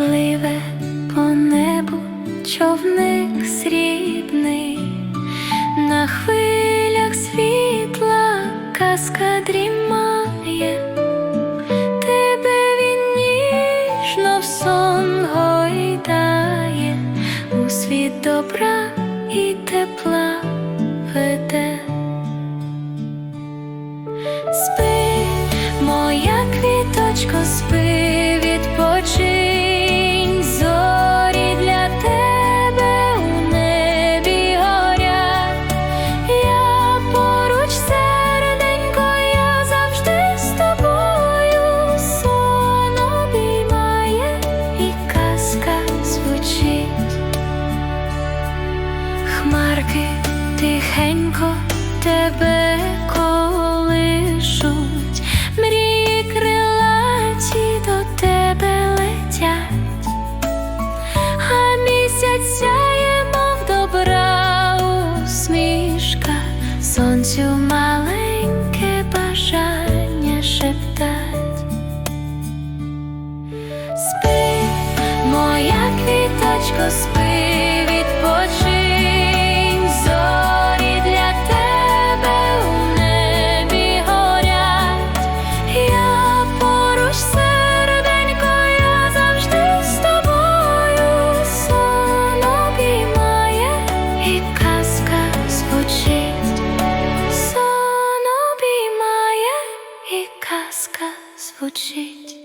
пливе по небу човник срібний, на хвилях світла казка дрімає, тебе він ніжно в сон гойдає, у світ добра і тепла веде. Спи, моя квіточко, спи. Хмарки тихенько тебе колишуть, мрії крилаті до тебе летять, а місяць сяє, мов добра усмішка, сонцю маленьке звучить.